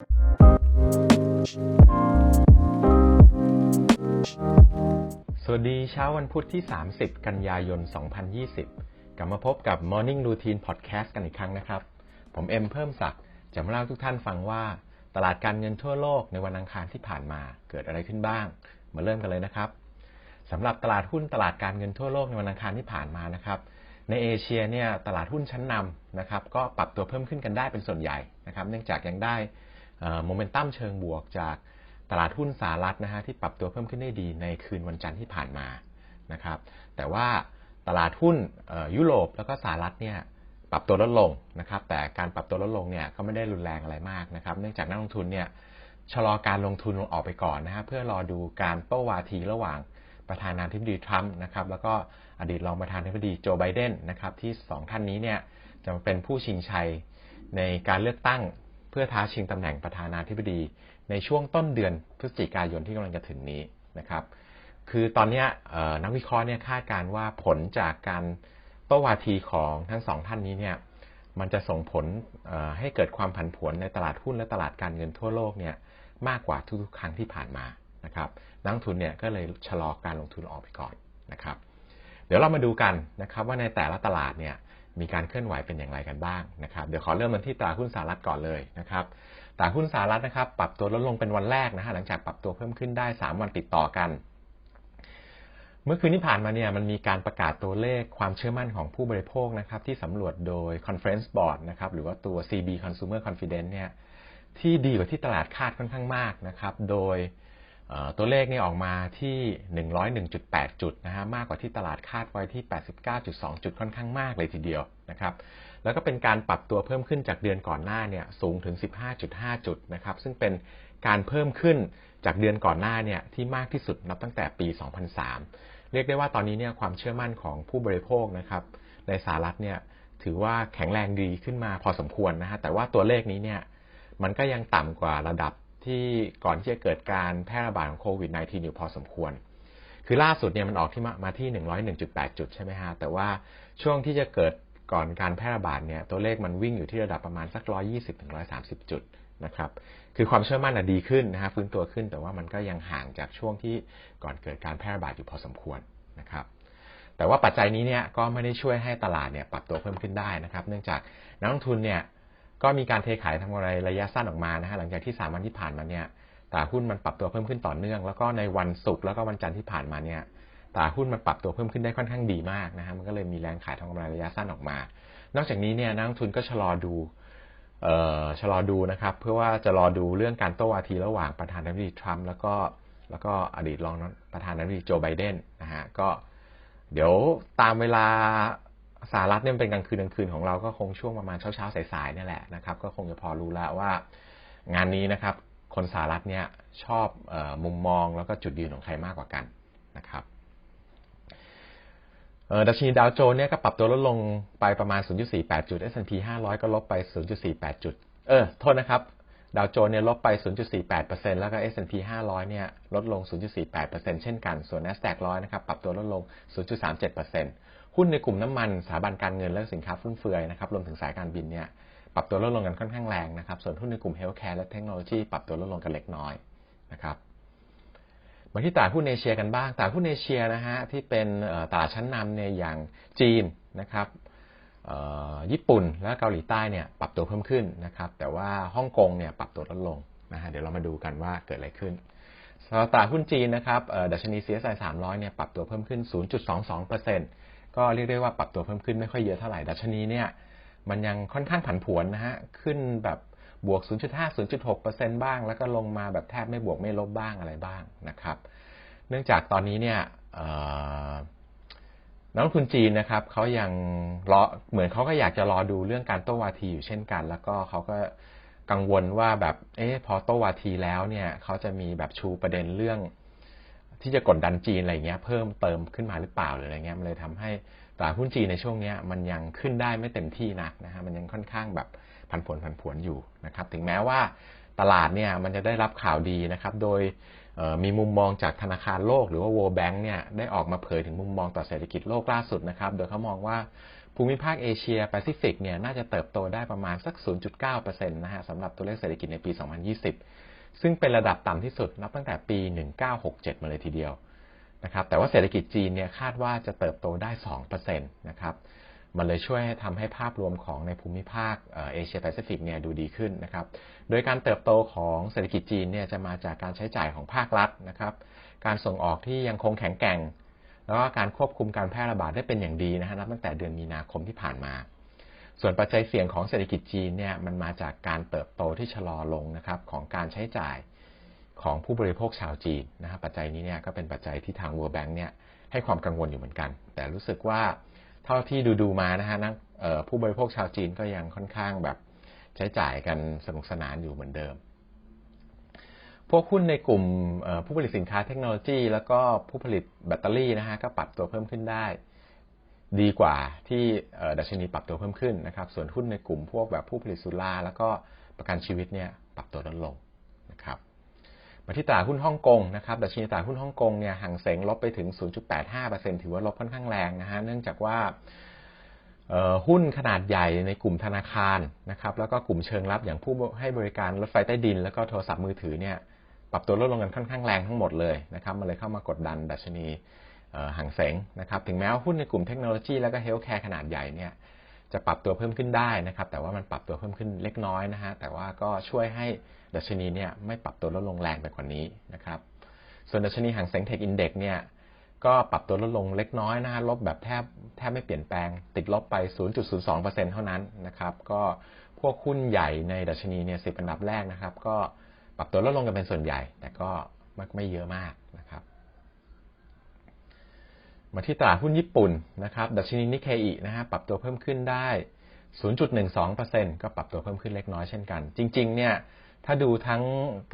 สวัสดีเช้าวันพุธที่ 30 กันยายน 2020 กลับมาพบกับ Morning Routine Podcast กันอีกครั้งนะครับ ผมเอ็มเพิ่มศักดิ์จะมาเล่าทุกท่านฟังว่า ตลาดการเงินทั่วโลกในวันอังคารที่ผ่านมาเกิดอะไรขึ้นบ้าง มาเริ่มกันเลยนะครับสำหรับตลาดหุ้นตลาดการเงินทั่วโลกในวันอังคารที่ผ่านมานะครับในเอเชียเนี่ยตลาดหุ้นชั้นนำนะครับก็ปรับตัวเพิ่มขึ้นกันได้เป็นส่วนใหญ่นะครับ เนื่องจากยังได้ โมเมนตัมเชิงบวกจากตลาดหุ้นสหรัฐนะฮะที่ปรับตัวเพิ่มขึ้นได้ดีในคืนวันจันทร์ที่ผ่านมานะครับแต่ว่าตลาดหุ้นยุโรปแล้วก็สหรัฐเนี่ยปรับตัวลดลงนะครับแต่การปรับตัวลดลงเนี่ยก็ไม่ได้รุนแรงอะไรมากนะครับเนื่องจากนักลงทุนเนี่ยชะลอการลงทุนลงออกไปก่อนนะฮะเพื่อรอดูการโต้าวาทีระหว่างประธานาธิบดีทรัมป์นะครับแล้วก็อดีตรองประธานาธิบดีโจไบเดนนะครับที่สองท่านนี้เนี่ยจะเป็นผู้ชิงชัยในการเลือกตั้ง เพื่อท้าชิงตำแหน่งประธานาธิบดีในช่วงต้นเดือนพฤศจิกายนที่กำลังจะถึงนี้นะครับ คือตอนนี้นักวิเคราะห์เนี่ยคาดการว่าผลจากการโต้วาทีของทั้งสองท่านนี้เนี่ยมันจะส่งผลให้เกิดความผันผวนในตลาดหุ้นและตลาดการเงินทั่วโลกเนี่ยมากกว่าทุกๆครั้งที่ผ่านมานะครับนักทุนเนี่ยก็เลยชะลอการลงทุนออกไปก่อนนะครับ เดี๋ยวเรามาดูกันนะครับว่าในแต่ละตลาดเนี่ย มีการเคลื่อนไหวเป็นอย่างไรกันบ้างนะครับ เดี๋ยวขอเริ่มกันที่ตลาดหุ้นสหรัฐก่อนเลยนะครับตลาดหุ้นสหรัฐนะครับ ปรับตัวลดลงเป็นวันแรกนะฮะหลังจากปรับตัวเพิ่มขึ้นได้ 3 วันติดต่อกัน เมื่อคืนที่ผ่านมาเนี่ยมันมีการประกาศตัวเลขความเชื่อมั่นของผู้บริโภคนะครับที่สำรวจโดย Conference Board นะครับหรือว่าตัว CB Consumer Confidence เนี่ยที่ดีกว่าที่ตลาดคาดค่อนข้างมากนะครับ โดย ตัวเลขนี่ออกมาที่ 101.8 จุดนะฮะมากกว่าที่ตลาดคาดไว้ที่ 89.2 จุดค่อนข้างมากเลยทีเดียวนะครับแล้วก็เป็นการปรับตัวเพิ่มขึ้นจากเดือนก่อนหน้าเนี่ยสูงถึง 15.5 จุดนะครับซึ่งเป็นการเพิ่มขึ้นจากเดือนก่อนหน้าเนี่ยที่มากที่สุดนับตั้งแต่ปี 2003 เรียกได้ว่าตอนนี้เนี่ยความเชื่อมั่นของผู้บริโภคนะครับในสหรัฐเนี่ยถือว่าแข็งแรงดีขึ้นมาพอสมควรนะฮะแต่ว่าตัวเลขนี้เนี่ยมันก็ยังต่ำกว่าระดับ ที่ก่อนที่จะเกิดการแพร่ระบาดของโควิด -19 อยู่พอสมควร คือล่าสุดเนี่ยมันออกที่มามาที่ 101.8 จุดใช่ไหมฮะ แต่ว่าช่วงที่จะเกิดก่อนการแพร่ระบาดเนี่ยตัวเลขมันวิ่งอยู่ที่ระดับประมาณสัก 120-130 จุดนะครับคือความเชื่อมั่นดีขึ้นนะฮะฟื้นตัวขึ้น แต่ว่ามันก็ยังห่างจากช่วงที่ก่อนเกิดการแพร่ระบาดอยู่พอสมควรนะครับแต่ว่าปัจจัยนี้เนี่ยก็ไม่ได้ช่วยให้ตลาดเนี่ยปรับตัวเพิ่มขึ้นได้นะครับ เนื่องจากนักลงทุนเนี่ย ก็มีการเทขายทำกำไรระยะสั้นออกมานะฮะหลังจากที่สามวันที่ผ่านมาเนี่ยตลาดหุ้นมันปรับตัวเพิ่มขึ้นต่อเนื่อง แล้วก็ในวันศุกร์แล้วก็วันจันทร์ที่ผ่านมาเนี่ยตลาดหุ้นมันปรับตัวเพิ่มขึ้นได้ค่อนข้างดีมากนะฮะมันก็เลยมีแรงขายทำกำไรระยะสั้นออกมา นอกจากนี้เนี่ยนักลงทุนก็ชะลอดูเอ่อชะลอดูนะครับ เพื่อว่าจะรอดูเรื่องการโต้วาทีระหว่างประธานาธิบดีทรัมป์แล้วก็แล้วก็อดีตรองประธานาธิบดีโจไบเดนนะฮะก็เดี๋ยวตามเวลา สหรัฐเนี่ยเป็นกลางคืนกลางคืนของเราก็คงช่วงประมาณเช้าเช้าสายๆนี่แหละนะครับ ก็คงจะพอรู้แล้วว่า งานนี้นะครับ คนสหรัฐเนี่ยชอบอมุมมองแล้วก็จุดยืนของใครมากกว่ากันนะครับดัชนีดาวโจนส์เนี่ยก็ปรับตัวลดลงไปประมาณ 0.48 จุด S&P 500 ก็ลบไป 0.48 จุด เออ โทษนะครับ ดาวโจนส์เนี่ยลบไป 0.48%แล้วก็ S&P 500 เนี่ยลดลง 0.48%เช่นกัน ส่วน NASDAQ 100 นะครับ ปรับตัวลดลง 0.37% หุ้นในกลุ่มน้ำมันสถาบันการเงินและสินค้าฟุ่มเฟือยนะครับรวมถึงสายการบินเนี่ยปรับตัวลดลงกันค่อนข้างแรงนะครับส่วนหุ้นในกลุ่มเฮลท์แคร์และเทคโนโลยีปรับตัวลดลงกันเล็กน้อยนะครับมาที่ตลาดหุ้นเอเชียกันบ้างตลาดหุ้นเอเชียนะฮะที่เป็นตลาดชั้นนำเนี่ยอย่างจีนนะครับญี่ปุ่นและเกาหลีใต้เนี่ยปรับตัวเพิ่มขึ้นนะครับแต่ว่าฮ่องกงเนี่ยปรับตัวลดลงนะฮะเดี๋ยวเรามาดูกันว่าเกิดอะไรขึ้นตลาดหุ้นจีนนะครับดัชนี CSI 300เนี่ยปรับตัวเพิ่มขึ้น 0.22% ก็เรียกได้ว่าปรับตัวเพิ่มขึ้นไม่ค่อยเยอะเท่าไหร่ดัชนีเนี่ยมันยังค่อนข้างผันผวนนะฮะขึ้นแบบบวก 0.5 0.6%บ้าง แล้วก็ลงมาแบบแทบไม่บวกไม่ลบบ้างอะไรบ้างนะครับ เนื่องจากตอนนี้เนี่ยนักลงทุนจีนนะครับเขายังรอเหมือนเขาก็อยากจะรอดูเรื่องการโต้วาทีอยู่เช่นกัน แล้วก็เขาก็กังวลว่าแบบเอ๊ะพอโต้วาทีแล้วเนี่ยเขาจะมีแบบชูประเด็นเรื่อง ที่จะกดดันจีนอะไรเงี้ยเพิ่มเติมขึ้นมาหรือเปล่าหรืออะไรเงี้ยมันเลยทำให้ตลาดหุ้นจีนในช่วงนี้มันยังขึ้นได้ไม่เต็มที่นักนะฮะมันยังค่อนข้างแบบผันผวนผันผวนอยู่นะครับถึงแม้ว่าตลาดเนี่ยมันจะได้รับข่าวดีนะครับโดยมีมุมมองจากธนาคารโลกหรือว่า World Bank เนี่ยได้ออกมาเผยถึงมุมมองต่อเศรษฐกิจโลกล่าสุดนะครับ โดยเขามองว่าภูมิภาคเอเชียแปซิฟิกเนี่ยน่าจะเติบโตได้ประมาณสัก 0.9%นะฮะสำหรับตัวเลขเศรษฐกิจในปี 2020 ซึ่งเป็นระดับต่ำที่สุดนับตั้งแต่ปี 1967 มาเลยทีเดียวนะครับแต่ว่าเศรษฐกิจจีนเนี่ยคาดว่าจะเติบโตได้2%นะครับมันเลยช่วยทำให้ภาพรวมของในภูมิภาคเอเชียแปซิฟิกเนี่ยดูดีขึ้นนะครับ โดยการเติบโตของเศรษฐกิจจีนเนี่ยจะมาจากการใช้จ่ายของภาครัฐนะครับ การส่งออกที่ยังคงแข็งแกร่ง แล้วก็การควบคุมการแพร่ระบาดได้เป็นอย่างดีนะฮะนับตั้งแต่เดือนมีนาคมที่ผ่านมา ส่วนปัจจัยเสี่ยงของเศรษฐกิจจีนเนี่ยมันมาจากการเติบโตที่ชะลอลงนะครับของการใช้จ่ายของผู้บริโภคชาวจีนนะครับปัจจัยนี้เนี่ยก็เป็นปัจจัยที่ทาง World Bank เนี่ยให้ความกังวลอยู่เหมือนกัน แต่รู้สึกว่าเท่าที่ดูดูมานะฮะนักผู้บริโภคชาวจีนก็ยังค่อนข้างแบบใช้จ่ายกันสนุกสนานอยู่เหมือนเดิม พวกหุ้นในกลุ่มผู้ผลิตสินค้าเทคโนโลยี แล้วก็ผู้ผลิตแบตเตอรี่นะฮะก็ปรับตัวเพิ่มขึ้นได้ ดีกว่าที่ดัชนีปรับตัวเพิ่มขึ้นนะครับ ส่วนหุ้นในกลุ่มพวกแบบผู้ผลิตสุราแล้วก็ประกันชีวิตเนี่ยปรับตัวลดลงนะครับมาที่ตลาดหุ้นฮ่องกงนะครับดัชนีตลาดหุ้นฮ่องกงเนี่ยห่างเสงลบไปถึง 0.85%ถือว่าลบค่อนข้างแรงนะฮะเนื่องจากว่าหุ้นขนาดใหญ่ในกลุ่มธนาคารนะครับ แล้วก็กลุ่มเชิงรับอย่างผู้ให้บริการรถไฟใต้ดิน แล้วก็โทรศัพท์มือถือเนี่ยปรับตัวลดลงกันค่อนข้างแรงทั้งหมดเลยนะครับ มันเลยเข้ามากดดันดัชนี ห่างเสงนะครับถึงแม้ว่าหุ้นในกลุ่มเทคโนโลยีแล้วก็เฮลท์แคร์ขนาดใหญ่เนี่ยจะปรับตัวเพิ่มขึ้นได้นะครับแต่ว่ามันปรับตัวเพิ่มขึ้นเล็กน้อยนะฮะแต่ว่าก็ช่วยให้ดัชนีเนี่ยไม่ปรับตัวลดลงแรงไปกว่านี้นะครับส่วนดัชนีห่างเซ็งเทคอินเด็กเนี่ยก็ปรับตัวลดลงเล็กน้อยนะฮะลบแบบแทบแทบไม่เปลี่ยนแปลง ติดลบไป 0.02%เท่านั้นนะครับก็พวกหุ้นใหญ่ในดัชนีเนี่ยสิบอันดับแรกนะครับ ก็ปรับตัวลดลงกันเป็นส่วนใหญ่ แต่ก็ไม่ไม่เยอะมากนะครับ มาที่ตลาดหุ้นญี่ปุ่นนะครับดัชนีนิเคอินะฮะปรับตัวเพิ่มขึ้นได้ 0.12%ก็ปรับตัวเพิ่มขึ้นเล็กน้อยเช่นกัน จริง ๆ เนี่ย ถ้าดูทั้ง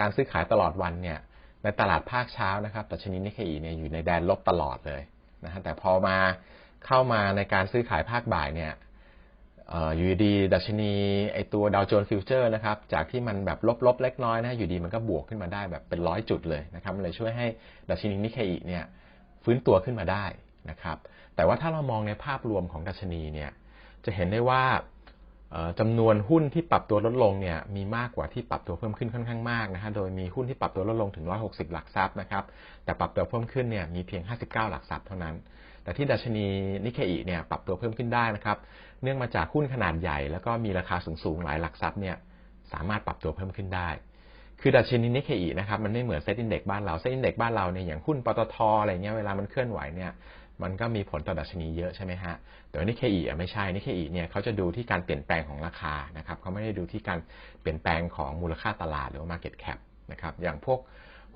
การซื้อขายตลอดวันเนี่ย ในตลาดภาคเช้านะครับดัชนีนิเคอีเนี่ยอยู่ในแดนลบตลอดเลยนะฮะแต่พอมาเข้ามาในการซื้อขายภาคบ่ายเนี่ยอยู่ดีดัชนีไอตัวดาวโจนส์ฟิวเจอร์นะครับจากที่มันแบบลบๆเล็กน้อยนะอยู่ดีมันก็บวกขึ้นมาได้แบบเป็นร้อยจุดเลยนะครับมันเลยช่วยให้ดัชนีนิเคอีเนี่ย ฟื้นตัวขึ้นมาได้นะครับ แต่ว่าถ้าเรามองในภาพรวมของดัชนีเนี่ยจะเห็นได้ว่าจำนวนหุ้นที่ปรับตัวลดลงเนี่ยมีมากกว่าที่ปรับตัวเพิ่มขึ้นค่อนข้างมากนะฮะโดยมีหุ้นที่ปรับตัวลดลงถึง 160 หลักทรัพย์นะครับแต่ปรับตัวเพิ่มขึ้นเนี่ยมีเพียง 59 หลักทรัพย์เท่านั้น แต่ที่ดัชนีนิเคอีเนี่ยปรับตัวเพิ่มขึ้นได้นะครับเนื่องมาจากหุ้นขนาดใหญ่ แล้วก็มีราคาสูงๆหลายหลักทรัพย์เนี่ยสามารถปรับตัวเพิ่มขึ้นได้ คือดัชนีนิเคอีนะครับมันไม่เหมือนเซ็ตอินเด็กบ้านเราเซ็ตอินเด็กบ้านเราเนี่ยอย่างหุ้นปตทอะไรเงี้ยเวลามันเคลื่อนไหวเนี่ยมันก็มีผลต่อดัชนีเยอะใช่ไหมฮะ แต่ว่านิเคอีไม่ใช่นิเคอีเนี่ยเขาจะดูที่การเปลี่ยนแปลงของราคานะครับเขาไม่ได้ดูที่การเปลี่ยนแปลงของมูลค่าตลาดหรือว่า market cap นะครับอย่างพวก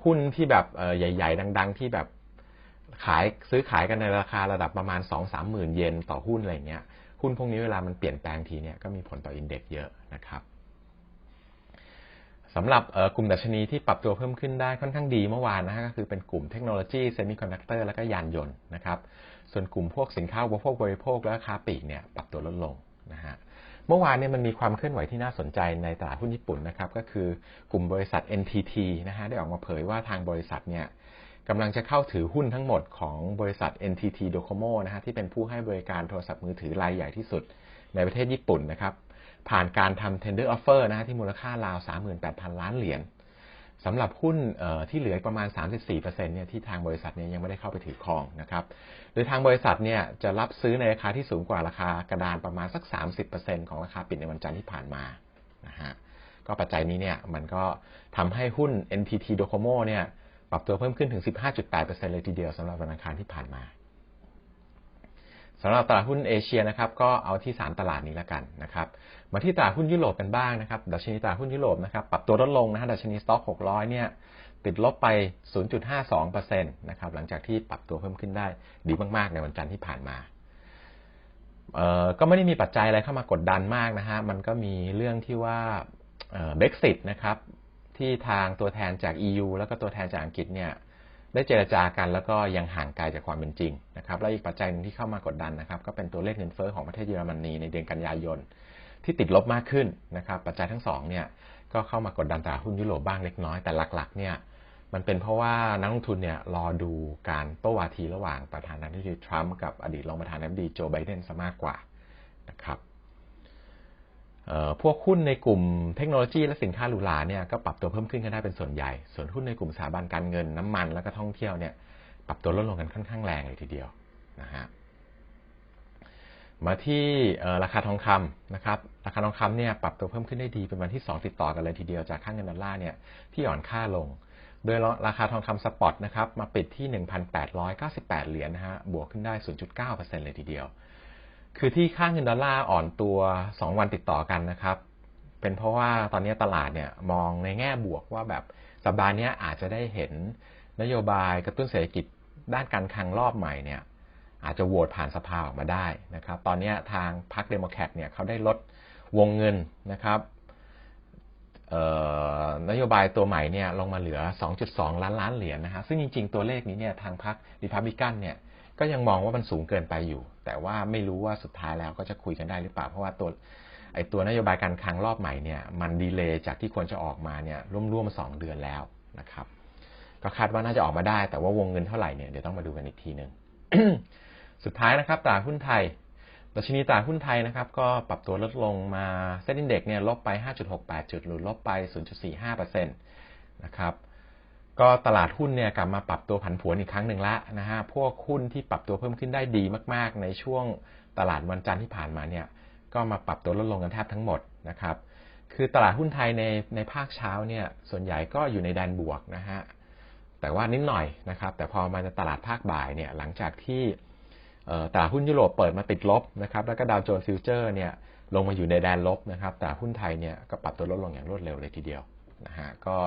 หุ้นที่แบบใหญ่ ๆ ดัง ๆ ที่แบบขายซื้อขายกันในราคาระดับประมาณ 2 3หมื่นเยนต่อหุ้นอะไรเงี้ยหุ้นพวกนี้เวลามันเปลี่ยนแปลงทีเนี่ยก็มีผลต่ออินเด็กซ์เยอะนะครับ สำหรับกลุ่มดัชนีที่ปรับตัวเพิ่มขึ้นได้ค่อนข้างดีเมื่อวานนะฮะก็คือเป็นกลุ่มเทคโนโลยีเซมิคอนดักเตอร์แล้วก็ยานยนต์นะครับส่วนกลุ่มพวกสินค้าอุปโภคบริโภคและค้าปลีกเนี่ยปรับตัวลดลงนะฮะเมื่อวานเนี่ยมันมีความเคลื่อนไหวที่น่าสนใจในตลาดหุ้นญี่ปุ่นนะครับก็คือกลุ่มบริษัท NTT นะฮะได้ออกมาเผยว่าทางบริษัทเนี่ยกำลังจะเข้าถือหุ้นทั้งหมดของบริษัท NTT Docomo นะฮะที่เป็นผู้ให้บริการโทรศัพท์มือถือรายใหญ่ที่สุดในประเทศญี่ปุ่นนะครับ ผ่านการทำ tender offer นะฮะที่มูลค่าราว 38,000 ล้านเหรียญสำหรับหุ้นที่เหลือประมาณ 34%เนี่ยที่ทางบริษัทเนี่ยยังไม่ได้เข้าไปถือครองนะครับ โดยทางบริษัทเนี่ยจะรับซื้อในราคาที่สูงกว่าราคากระดานประมาณสัก 30%ของราคาปิดในวันจันทร์ที่ผ่านมานะฮะก็ปัจจัยนี้เนี่ยมันก็ทำให้หุ้น NTT Docomo เนี่ยปรับตัวเพิ่มขึ้นถึง 15.8%เลยทีเดียวสำหรับวันอังคารที่ผ่านมา สำหรับตลาดหุ้นเอเชียนะครับก็เอาที่ 3 ตลาดนี้ละกันนะครับมาที่ตลาดหุ้นยุโรปกันบ้างนะครับดัชนีตลาดหุ้นยุโรปนะครับปรับตัวลดลงนะฮะดัชนีสต็อก600 เนี่ยติดลบไป 0.52%นะครับหลังจากที่ปรับตัวเพิ่มขึ้นได้ดีมากๆ ในวันจันทร์ที่ผ่านมาเอ่อก็ไม่ได้มีปัจจัยอะไรเข้ามากดดันมากนะฮะมันก็มีเรื่องที่ว่าเบรกซิตนะครับที่ทางตัวแทนจาก EU แล้วก็ตัวแทนจากอังกฤษเนี่ย ได้เจรจากันแล้วก็ยังห่างไกลจากความเป็นจริงนะครับและอีกปัจจัยหนึ่งที่เข้ามากดดันนะครับก็เป็นตัวเลขเงินเฟ้อของประเทศเยอรมนีในเดือนกันยายนที่ติดลบมากขึ้นนะครับปัจจัยทั้งสองเนี่ยก็เข้ามากดดันตลาดหุ้นยุโรปบ้างเล็กน้อยแต่หลักๆเนี่ยมันเป็นเพราะว่านักลงทุนเนี่ยรอดูการโต้วาทีระหว่างประธานาธิบดีทรัมป์กับอดีตรองประธานาธิบดีโจไบเดนซะมากกว่านะครับ พวกหุ้นในกลุ่มเทคโนโลยีและสินค้าหรูหราเนี่ยก็ปรับตัวเพิ่มขึ้นกันได้เป็นส่วนใหญ่ ส่วนหุ้นในกลุ่มสถาบันการเงินน้ำมันแล้วก็ท่องเที่ยวเนี่ยปรับตัวลดลงกันค่อนข้างแรงเลยทีเดียวนะฮะมาที่ราคาทองคำนะครับราคาทองคำเนี่ยปรับตัวเพิ่มขึ้นได้ดีเป็นวันที่ 2 ติดต่อกันเลยทีเดียวจากค่าเงินดอลลาร์เนี่ยที่อ่อนค่าลง โดยราคาทองคำสปอตนะครับมาปิดที่ 1,898 เหรียญนะฮะบวกขึ้นได้ 0.9%เลยทีเดียว คือที่ค่าเงินดอลลาร์อ่อนตัว 2 วันติดต่อกันนะครับ เป็นเพราะว่าตอนนี้ตลาดเนี่ยมองในแง่บวกว่าแบบสัปดาห์นี้อาจจะได้เห็นนโยบายกระตุ้นเศรษฐกิจด้านการคลังรอบใหม่เนี่ยอาจจะโหวตผ่านสภาออกมาได้นะครับ ตอนนี้ทางพรรคเดโมแครตเนี่ยเขาได้ลดวงเงินนะครับนโยบายตัวใหม่เนี่ยลงมาเหลือ 2.2 ล้านล้านเหรียญนะฮะซึ่งจริงๆ ตัวเลขนี้เนี่ยทางพรรคริพับลิกันเนี่ย ก็ยังมองว่ามันสูงเกินไปอยู่ แต่ว่าไม่รู้ว่าสุดท้ายแล้วก็จะคุยกันได้หรือเปล่า เพราะว่าตัวไอตัวนโยบายการคลังรอบใหม่เนี่ยมันดีเลย์จากที่ควรจะออกมาเนี่ยร่วมๆสองเดือนแล้วนะครับ ก็คาดว่าน่าจะออกมาได้ แต่ว่าวงเงินเท่าไหร่เนี่ยเดี๋ยวต้องมาดูกันอีกทีหนึ่งสุดท้ายนะครับตลาดหุ้นไทยดัชนีตลาดหุ้นไทยนะครับ ก็ปรับตัวลดลงมาเซ็นดินเด็กเนี่ยลบไป 5.68 จุดหรือลบไป 0.45%นะครับ ก็ตลาดหุ้นเนี่ยกลับมาปรับตัวผันผวนอีกครั้งหนึ่งละนะฮะพวกหุ้นที่ปรับตัวเพิ่มขึ้นได้ดีมาก ๆ ในช่วงตลาดวันจันทร์ที่ผ่านมาเนี่ยก็มาปรับตัวลดลงกันแทบทั้งหมดนะครับคือตลาดหุ้นไทยในในภาคเช้าเนี่ยส่วนใหญ่ก็อยู่ในแดนบวกนะฮะแต่ว่านิดหน่อยนะครับ แต่พอมาในตลาดภาคบ่ายเนี่ยหลังจากที่ตลาดหุ้นยุโรปเปิดมาติดลบนะครับแล้วก็ดาวโจนส์ฟิวเจอร์เนี่ยลงมาอยู่ในแดนลบนะครับแต่หุ้นไทยเนี่ยก็ปรับตัวลดลงอย่างรวดเร็วเลยทีเดียวนะฮะก็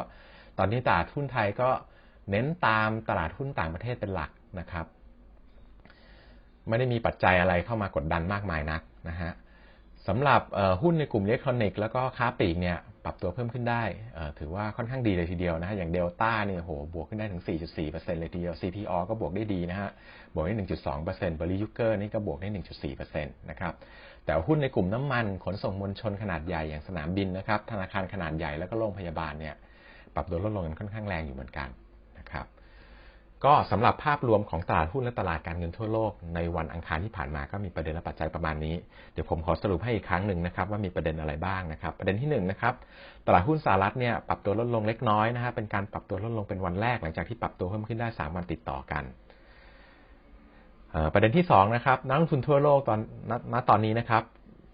ตอนนี้ตลาดหุ้นไทยก็เน้นตามตลาดหุ้นต่างประเทศเป็นหลักนะครับ ไม่ได้มีปัจจัยอะไรเข้ามากดดันมากมายนักนะฮะสำหรับหุ้นในกลุ่มอิเล็กทรอนิกส์แล้วก็ค้าปลีกเนี่ยปรับตัวเพิ่มขึ้นได้ ถือว่าค่อนข้างดีเลยทีเดียวนะฮะอย่างเดลต้าเนี่ยโหบวกขึ้นได้ถึง 4.4%เลยทีเดียว CPO ก็บวกได้ดีนะฮะบวกได้ 1.2%บริยุเกอร์นี่ก็บวกได้ 1.4%นะครับแต่หุ้นในกลุ่มน้ำมันขนส่งมวลชนขนาดใหญ่อย่างสนามบินนะครับธนาคารขนาดใหญ่แล้วก็โรงพยาบาลเนี่ย ปรับตัวลดลงกันค่อนข้างแรงอยู่เหมือนกันนะครับ ก็สำหรับภาพรวมของตลาดหุ้นและตลาดการเงินทั่วโลกในวันอังคารที่ผ่านมาก็มีประเด็นและปัจจัยประมาณนี้ เดี๋ยวผมขอสรุปให้อีกครั้งหนึ่งนะครับว่ามีประเด็นอะไรบ้างนะครับ ประเด็นที่1นนะครับตลาดหุ้นสหรัฐเนี่ยปรับตัวลดลงเล็กน้อยนะฮะเป็นการปรับตัวลดลงเป็นวันแรกหลังจากที่ปรับตัวเพิ่มขึ้นได้ 3 วันติดต่อกันประเด็นที่2นะครับนักลงทุนทั่วโลกตอนณตอนนี้นะครับ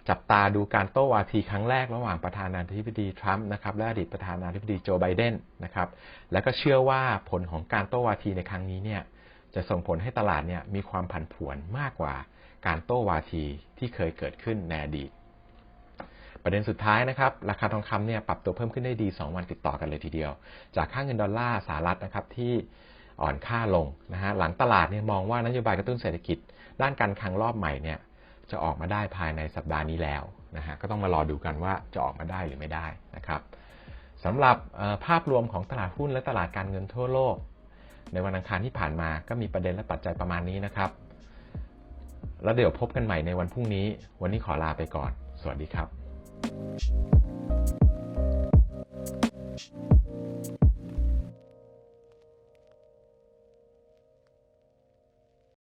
จับตาดูการโต้วาทีครั้งแรกระหว่างประธานาธิบดีทรัมป์นะครับและอดีตประธานาธิบดีโจไบเดนนะครับแล้วก็เชื่อว่าผลของการโต้วาทีในครั้งนี้เนี่ยจะส่งผลให้ตลาดเนี่ยมีความผันผวนมากกว่าการโต้วาทีที่เคยเกิดขึ้นในอดีต ประเด็นสุดท้ายนะครับ ราคาทองคำเนี่ยปรับตัวเพิ่มขึ้นได้ดี 2 วันติดต่อกันเลยทีเดียว จากค่าเงินดอลลาร์สหรัฐนะครับที่อ่อนค่าลงนะฮะหลังตลาดเนี่ยมองว่านโยบายกระตุ้นเศรษฐกิจ ด้านการคลังรอบใหม่เนี่ย จะออกมาได้ภายในสัปดาห์นี้แล้วนะฮะก็ต้องมารอดูกันว่าจะออกมาได้หรือไม่ได้นะครับสำหรับภาพรวมของตลาดหุ้นและตลาดการเงินทั่วโลก ในวันอังคารที่ผ่านมาก็มีประเด็นและปัจจัยประมาณนี้นะครับ แล้วเดี๋ยวพบกันใหม่ในวันพรุ่งนี้ วันนี้ขอลาไปก่อน สวัสดีครับ